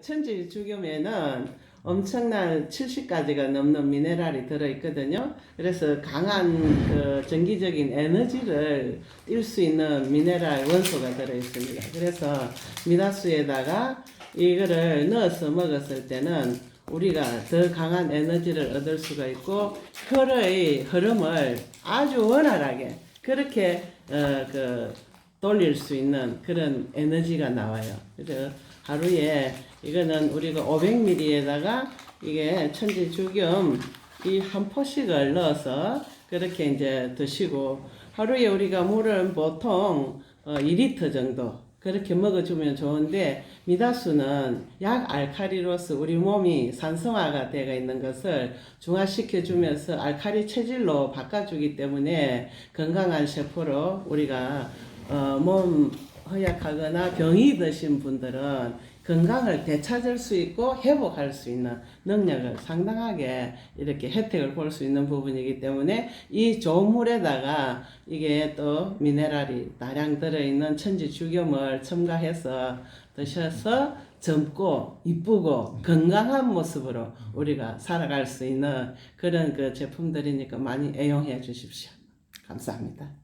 천지 죽음에는 엄청난 70가지가 넘는 미네랄이 들어있거든요. 그래서 강한 그 전기적인 에너지를 띌수 있는 미네랄 원소가 들어있습니다. 그래서 미나수에다가 이거를 넣어서 먹었을 때는 우리가 더 강한 에너지를 얻을 수가 있고 혈의 흐름을 아주 원활하게 그렇게 어, 그 돌릴 수 있는 그런 에너지가 나와요. 그래서 하루에 이거는 우리가 500ml에다가 이게 천지 죽염 이 한 포씩을 넣어서 그렇게 이제 드시고 하루에 우리가 물을 보통 어, 2리터 정도 그렇게 먹어주면 좋은데 미다수는 약 알카리로서 우리 몸이 산성화가 되어 있는 것을 중화시켜 주면서 알카리 체질로 바꿔주기 때문에 건강한 세포로 우리가 어, 몸 허약하거나 병이 드신 분들은 건강을 되찾을 수 있고 회복할 수 있는 능력을 상당하게 이렇게 혜택을 볼 수 있는 부분이기 때문에 이 좋은 물에다가 이게 또 미네랄이 다량 들어있는 천지 죽염을 첨가해서 드셔서 젊고 이쁘고 건강한 모습으로 우리가 살아갈 수 있는 그런 그 제품들이니까 많이 애용해 주십시오. 감사합니다.